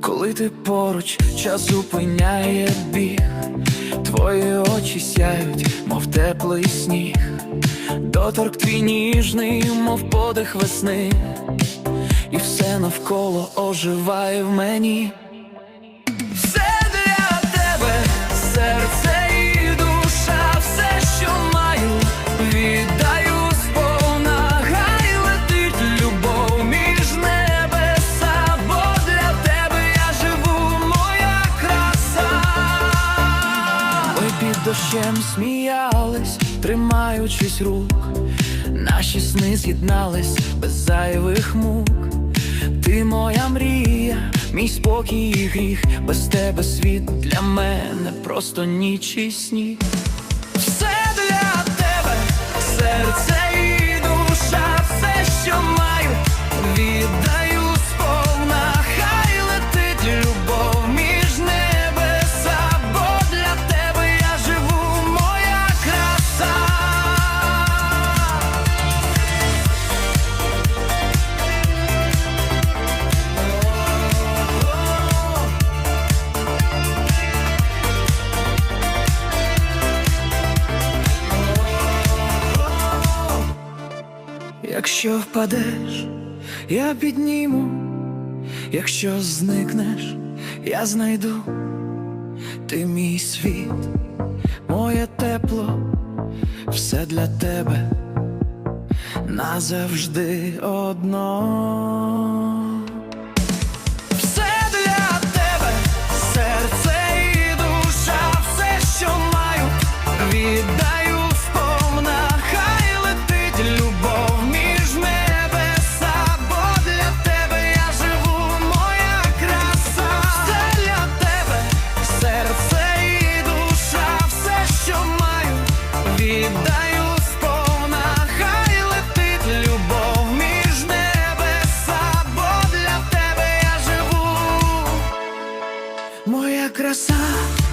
Коли ти поруч, час зупиняє біг, твої очі сяють, мов теплий сніг, доторк твій ніжний, мов подих весни, і все навколо оживає в мені. Дощем сміялись, тримаючись рук, наші сни з'єднались без зайвих мук. Ти моя мрія, мій спокій і гріх, без тебе світ для мене просто ніч і сніг. Все для тебе, серце Якщо впадеш, я підніму, якщо зникнеш, я знайду, ти мій світ, моє тепло, все для тебе назавжди одно. ça.